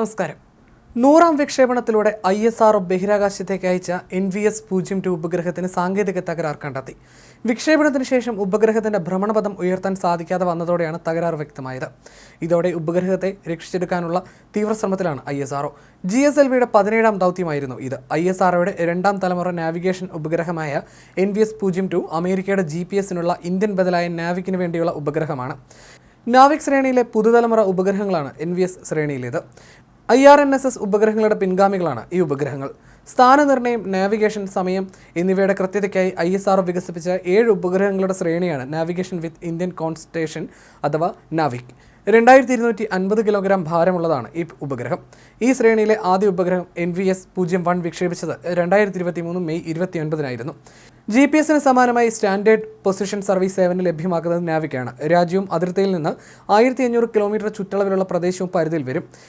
നമസ്കാരം. നൂറാം വിക്ഷേപണത്തിലൂടെ ഐ എസ് ആർ ബഹിരാകാശത്തേക്ക് അയച്ച എൻ വി എസ് പൂജ്യം ടു ഉപഗ്രഹത്തിന് സാങ്കേതിക തകരാർ കണ്ടെത്തി. വിക്ഷേപണത്തിന് ശേഷം ഉപഗ്രഹത്തിന്റെ ഭ്രമണപഥം ഉയർത്താൻ സാധിക്കാതെ വന്നതോടെയാണ് തകരാർ വ്യക്തമായത്. ഇതോടെ ഉപഗ്രഹത്തെ രക്ഷിച്ചെടുക്കാനുള്ള തീവ്രശ്രമത്തിലാണ് I S R O G S L വിയുടെ പതിനേഴാം ദൗത്യമായിരുന്നു ഇത്. ഐ എസ് ആർഒയുടെ രണ്ടാം തലമുറ നാവിഗേഷൻ ഉപഗ്രഹമായ എൻ വി എസ് പൂജ്യം ടു അമേരിക്കയുടെ ജി പി എസിനുള്ള ഇന്ത്യൻ ബദലായ നാവിക്കിന് വേണ്ടിയുള്ള ഉപഗ്രഹമാണ്. നാവിക് ശ്രേണിയിലെ പുതുതലമുറ ഉപഗ്രഹങ്ങളാണ് N V S ശ്രേണിയിലേത്. I R N S S ഉപഗ്രഹങ്ങളുടെ പിൻഗാമികളാണ് ഈ ഉപഗ്രഹങ്ങൾ. സ്ഥാനനിർണയം നാവിഗേഷൻ സമയം എന്നിവയുടെ കൃത്യതയ്ക്കായി ഐ എസ് ആർ വികസിപ്പിച്ച ഏഴ് ഉപഗ്രഹങ്ങളുടെ ശ്രേണിയാണ് നാവിഗേഷൻ വിത്ത് ഇന്ത്യൻ കോൺസ്റ്റേഷൻ അഥവാ നാവിക്. രണ്ടായിരത്തി ഇരുന്നൂറ്റി അൻപത് കിലോഗ്രാം ഭാരമുള്ളതാണ് ഈ ഉപഗ്രഹം. ഈ ശ്രേണിയിലെ ആദ്യ ഉപഗ്രഹം എൻ വി എസ് പൂജ്യം വൺ വിക്ഷേപിച്ചത് രണ്ടായിരത്തി ഇരുപത്തി മൂന്ന് മെയ് ഇരുപത്തി ഒൻപതിനായിരുന്നു ജി പി എസിന് സമാനമായി സ്റ്റാൻഡേർഡ് പൊസിഷൻ സർവീസ് സേവനം ലഭ്യമാക്കുന്നത് നാവിക്കാണ് രാജ്യവും അതിർത്തിയിൽ നിന്ന് ആയിരത്തി അഞ്ഞൂറ് കിലോമീറ്റർ ചുറ്റളവിലുള്ള പ്രദേശവും പരിധിയിൽ വരും.